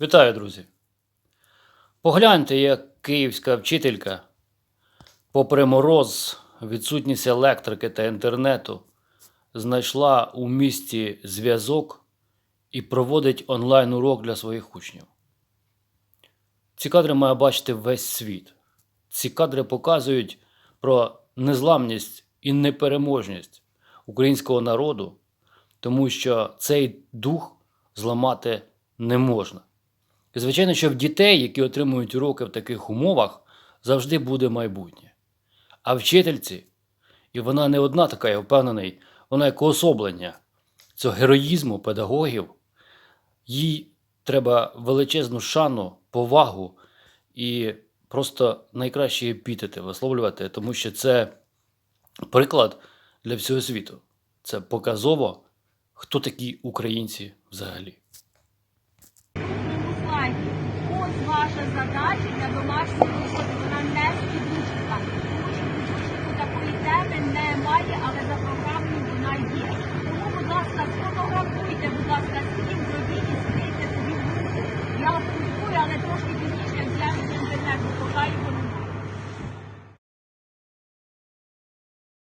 Вітаю, друзі! Погляньте, як київська вчителька, попри мороз, відсутність електрики та інтернету, знайшла у місті зв'язок і проводить онлайн-урок для своїх учнів. Ці кадри має бачити весь світ. Ці кадри показують про незламність і непереможність українського народу, тому що цей дух зламати не можна. Звичайно, що в дітей, які отримують уроки в таких умовах, завжди буде майбутнє. А вчительці, і вона не одна така, я впевнений, вона як уособлення цього героїзму педагогів, їй треба величезну шану, повагу і просто найкращі епітети висловлювати, тому що це приклад для всього світу. Це показово, хто такі українці взагалі. Задача для домашньої роботи. Вона не з підручника. Тому що підручнику такої теми немає, але за програмою вона є. Тому, будь ласка, сфотографуйте, будь ласка,